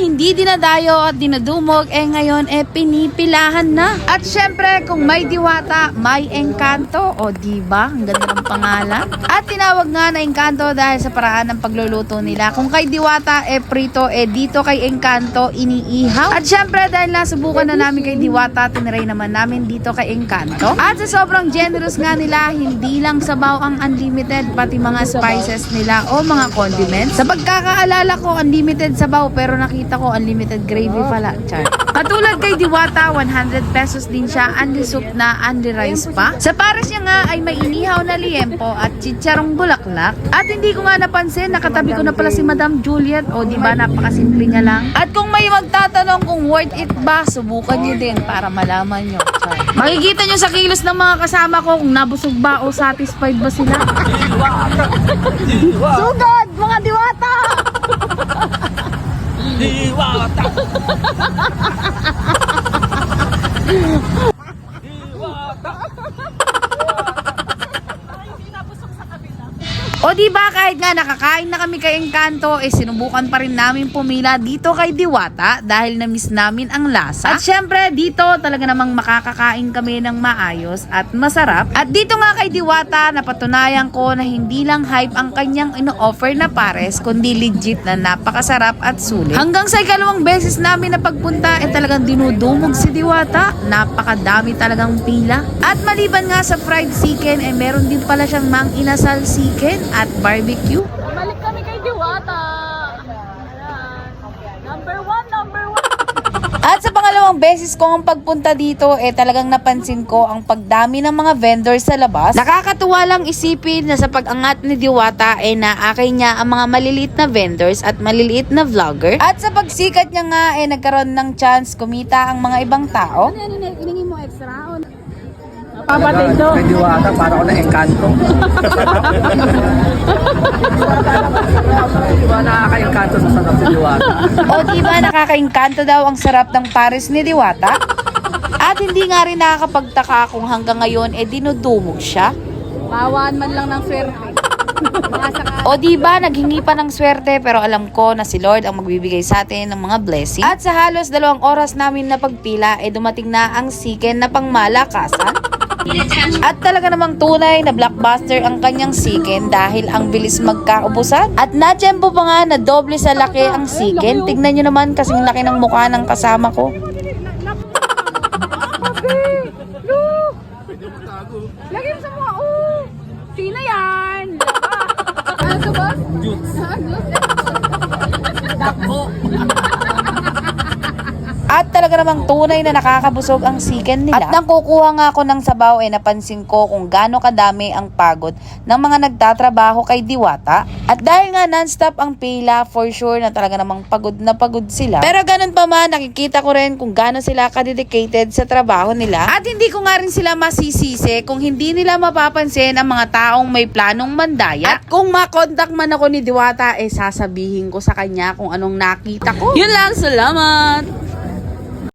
hindi dinadayo at dinadumog, eh ngayon eh pinipilahan na. At syempre, kung may diwata, may engkanto. O di ba? Ang ganda ng pangalan. At tinawag nga na engkanto dahil sa paraan ng pagluluto nila. Kung kay diwata, eh prito, eh dito kay engkanto, iniihaw. At syempre, dahil nasubukan na namin kay diwata, tiniray naman namin dito kay engkanto. At sa sobrang generous nga nila, hindi lang sabaw ang unlimited, pati mga spices nila o mga condiments. Sa pagkakaalala ko, unlimited sabaw, pero nakita ko unlimited gravy pala. Char. Katulad kay Diwata, 100 pesos din siya, unli soup na unli rice pa. Sa pares niya nga ay may inihaw na liempo at chicharong bulaklak. At hindi ko nga napansin, nakatabi ko na pala si Madam Juliet. O di ba napakasimple niya lang. At kung may magtatanong kung worth it ba, subukan niyo din para malaman niyo. Char. Makikita niyo sa kilos ng mga kasama ko kung nabusog ba o satisfied ba sila. Sugod, mga diwata! Diwata! Diwata! O di ba kahit nga nakakain na kami kay Encanto, eh sinubukan pa rin namin pumila dito kay Diwata dahil na-miss namin ang lasa. At syempre dito talaga namang makakakain kami ng maayos at masarap. At dito nga kay Diwata, napatunayan ko na hindi lang hype ang kanyang ino-offer na pares, kundi legit na napakasarap at sulit. Hanggang sa ikalawang beses namin na pagpunta, eh talagang dinudumog si Diwata. Napakadami talagang pila. At maliban nga sa fried chicken, eh meron din pala siyang mang inasal chicken at barbecue. Balik kami kay Diwata. Number one, number one. At sa pangalawang beses ko ang pagpunta dito, eh talagang napansin ko ang pagdami ng mga vendors sa labas. Nakakatuwa lang isipin na sa pag-angat ni Diwata, eh naakay niya ang mga maliliit na vendors at maliliit na vlogger. At sa pagsikat niya nga, eh nagkaroon ng chance kumita ang mga ibang tao. Ano yan, iningi mo extra? O... Papatid do. May diwata, para ako na engkanto. Diba nakaka-engkanto sa sarap si diwata? O di ba nakakaingkanto daw ang sarap ng Paris ni Diwata? At hindi nga rin nakakapagtaka kung hanggang ngayon eh dinudumog siya. Bawaan man lang ng swerte. O di ba naghingi pa ng swerte pero alam ko na si Lord ang magbibigay sa atin ng mga blessing. At sa halos dalawang oras namin na pagpila, eh dumating na ang siken na pangmalakasan. At talaga namang tunay na blockbuster ang kanyang siken dahil ang bilis magkaubusan. At natsyempo pa nga na doble sa laki ang siken. Tignan nyo naman kasing laki ng mukha ng kasama ko. Lagay mo sa mga, oh! Sino yan? Ano ba? Jutes. Takbo! Talaga namang tunay na nakakabusog ang siken nila. At nang kukuha nga ako ng sabaw, eh napansin ko kung gaano kadami ang pagod ng mga nagtatrabaho kay Diwata. At dahil nga non-stop ang pila, for sure na talaga namang pagod na pagod sila. Pero ganun pa man, nakikita ko rin kung gaano sila kadedicated sa trabaho nila. At hindi ko nga rin sila masisisi kung hindi nila mapapansin ang mga taong may planong mandaya. At kung makontak man ako ni Diwata, eh sasabihin ko sa kanya kung anong nakita ko. Yun lang, salamat!